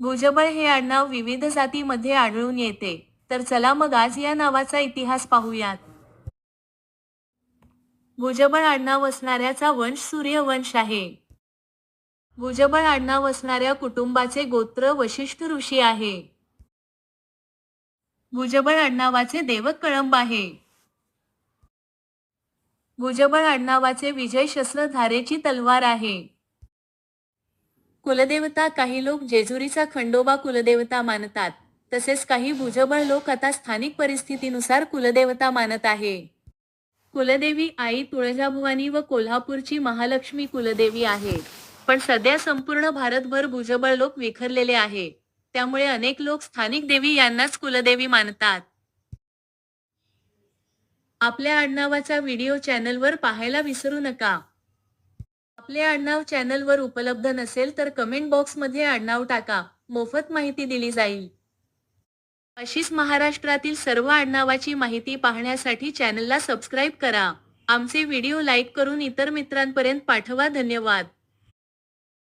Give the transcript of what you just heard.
भुजबळ हे आडनाव विविध जातीमध्ये आढळून येते. तर चला मग आज या नावाचा इतिहास पाहूयात. भुजबळ आडनाव असणाऱ्याचा वंश सूर्यवंश आहे. भुजबळ आडनाव असणाऱ्या कुटुंबाचे गोत्र वशिष्ठ ऋषी आहे. भुजबळ आडनावाचे देवक कळंब आहे. भुजबळ आडनावाचे विजय शस्त्रधारेची तलवार आहे. कुलदेवता काही लोक जेजुरीचा खंडोबा कुलदेवता मानतात. तसेच काही भुजबळ लोक आता स्थानिक परिस्थितीनुसार कुलदेवता मानत आहे. कुलदेवी आई तुळजाभवानी व कोल्हापूरची महालक्ष्मी कुलदेवी आहे. पण सध्या संपूर्ण भारतभर भुजबळ लोक विखरलेले आहे. त्यामुळे अनेक लोक स्थानिक देवी यांनाच कुलदेवी मानतात. आपल्या आडनावाचा व्हिडिओ चॅनलवर पाहायला विसरू नका. आपले आडनाव चॅनलवर उपलब्ध नसेल तर कमेंट बॉक्समध्ये आडनाव टाका. मोफत माहिती दिली जाईल. अशीच महाराष्ट्रातील सर्व आडनावाची माहिती पाहण्यासाठी चॅनलला सबस्क्राईब करा. आमचे व्हिडिओ लाईक करून इतर मित्रांपर्यंत पाठवा. धन्यवाद.